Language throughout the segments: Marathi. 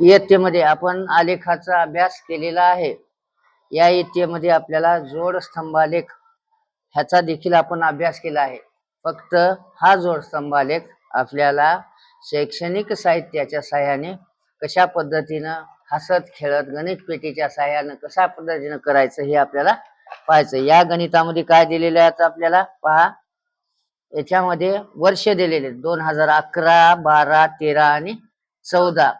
इयत्तेमध्ये आपण आलेखाचा अभ्यास केलेला आहे. या इयत्तेमध्ये आपल्याला जोड स्तंभालेख ह्याचा देखील आपण अभ्यास केला आहे. फक्त हा जोड स्तंभालेख आपल्याला शैक्षणिक साहित्याच्या सहाय्याने कशा पद्धतीनं हसत खेळत गणित पेटीच्या सहाय्यानं कशा पद्धतीनं करायचं हे आपल्याला पाहायचं या गणितामध्ये काय दिलेलं आहे आता आपल्याला? पहा. याच्यामध्ये वर्ष दिलेले दोन हजार अकरा बारा तेरा आणि चौदा.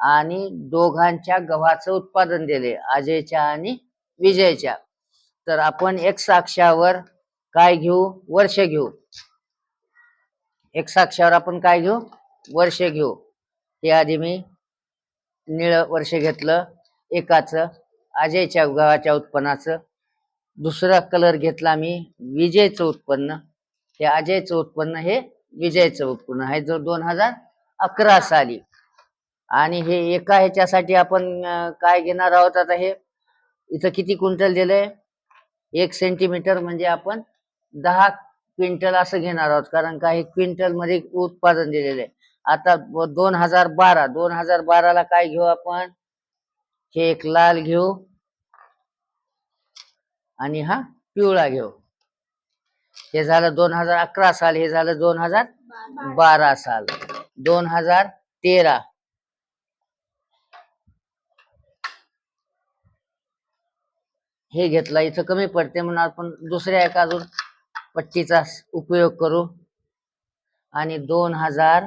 आणि दोघांच्या गव्हाचं उत्पादन दिले अजयच्या आणि विजयच्या. तर आपण एक अक्षावर काय घेऊ? वर्ष घेऊ. एक अक्षावर आपण काय घेऊ? वर्ष घेऊ. हे आधी मी निळ वर्ष घेतलं एकाचं अजयच्या गव्हाच्या उत्पन्नाचं. दुसरा कलर घेतला मी विजयचं उत्पन्न. हे अजयचं उत्पन्न हे विजयचं उत्पन्न. आहे जो दोन हजार अकरा साली. आणि हे एका ह्याच्यासाठी आपण काय घेणार आहोत आता हे? इथं किती क्विंटल दिलंय? एक सेंटीमीटर म्हणजे आपण दहा क्विंटल असं घेणार आहोत. कारण का हे क्विंटलमध्ये उत्पादन दिलेलं आहे. आता दोन हजार बारा दोन हजार बाराला काय घेऊ आपण? हे एक लाल घेऊ. आणि हा पिवळा घेऊ. हे झालं दोन हजार अकरा साल हे झालं दोन हजार बारा साल. दोन हजार तेरा. हे घेतला इथं कमी पडते म्हणून आपण दुसऱ्या एका अजून पट्टीचा उपयोग करू. आणि दोन हजार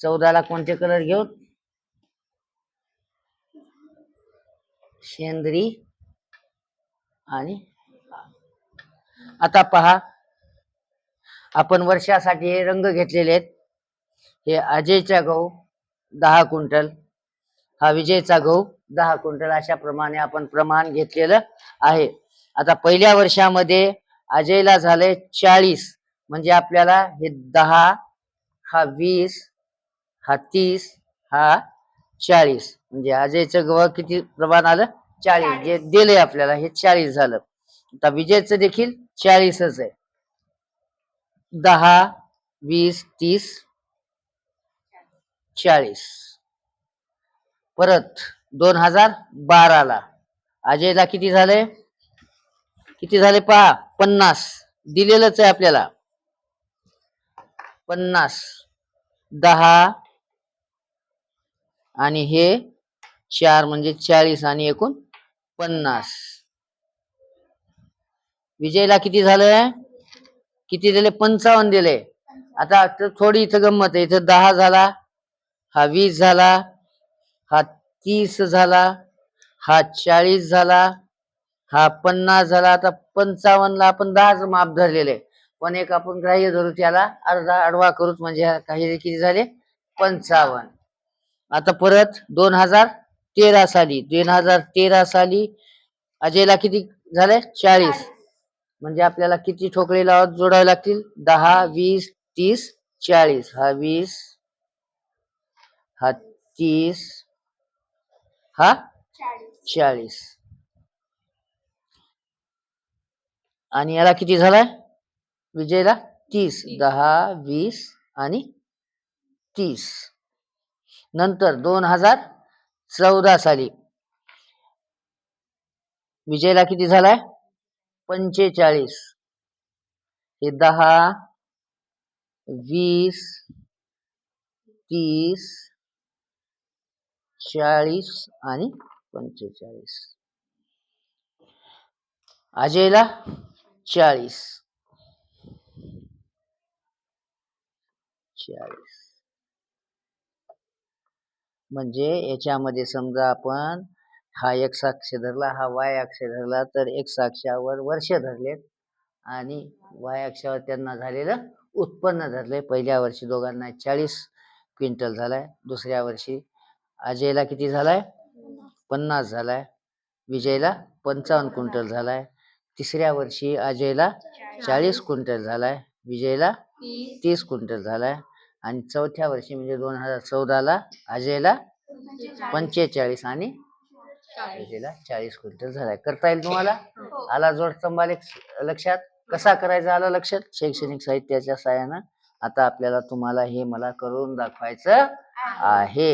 चौदाला कोणते कलर घेऊ? शेंद्री आणि आता पहा आपण वर्षासाठी हे रंग घेतलेले आहेत. हे अजयचा गहू दहा क्विंटल. हा विजयचा गहू. दहा क्विंटल अशा प्रमाणे आपण प्रमाण घेतलेलं आहे. आता पहिल्या वर्षामध्ये अजयला झाले चाळीस. म्हणजे आपल्याला हे दहा हा वीस हा तीस हा चाळीस. म्हणजे अजयचं गव्हा किती प्रमाण आलं? चाळीस. जे दिले आपल्याला हे चाळीस झालं. आता विजयचं देखील चाळीसच आहे. दहा वीस तीस चाळीस. परत दोन हजार बाराला अजयला किती झाले? किती झाले पहा? पन्नास. दिलेलंच आहे आपल्याला. पन्नास. दहा. आणि हे चार म्हणजे चाळीस आणि एकूण पन्नास. विजयला किती झालंय किती दिले? पंचावन्न दिले. आता थोडी इथं गंमत आहे. इथं दहा झाला हा वीस झाला हा तीस झाला हा चाळीस झाला हा पन्नास झाला आता पंचावन्नला आपण दहाच माप धरलेले. पण एक आपण ग्राह्य धरू त्याला अर्धा आडवा करूच म्हणजे काही किती झाले? पंचावन्न. आता परत दोन हजार तेरा साली दोन हजार तेरा साली अजयला किती झाले? चाळीस. म्हणजे आपल्याला किती ठोकळे लावत जोडावे लागतील? दहा वीस तीस चाळीस. हा वीस हा तीस हा? चाळीस. आणि याला किती झालाय? विजयला तीस. दहा वीस आणि तीस. नंतर दोन हजार चौदा साली विजयला किती झालाय? पंचेचाळीस. हे दहा वीस तीस चाळीस आणि पंचेचाळीस. अजयला चाळीस. चाळीस. म्हणजे याच्यामध्ये समजा आपण हा एक साक्ष धरला हा वाय अक्ष धरला तर एक साक्षावर वर्ष धरलेत आणि वाय अक्षावर त्यांना झालेलं उत्पन्न धरले पहिल्या वर्षी दोघांना चाळीस क्विंटल झालाय दुसऱ्या वर्षी अजयला किती झालाय? पन्नास झालाय. विजयला पंचावन्न क्विंटल झालाय. तिसऱ्या वर्षी अजयला चाळीस क्विंटल झालाय. विजयला तीस क्विंटल झालाय. आणि चौथ्या वर्षी म्हणजे दोन हजार चौदाला अजयला पंचेचाळीस आणि विजयला चाळीस क्विंटल झालाय. करता येईल तुम्हाला? आला जोड लक्षात? कसा करायचा आला लक्षात? शैक्षणिक साहित्याच्या सहाय्यानं. आता आपल्याला तुम्हाला हे मला करून दाखवायचं आहे.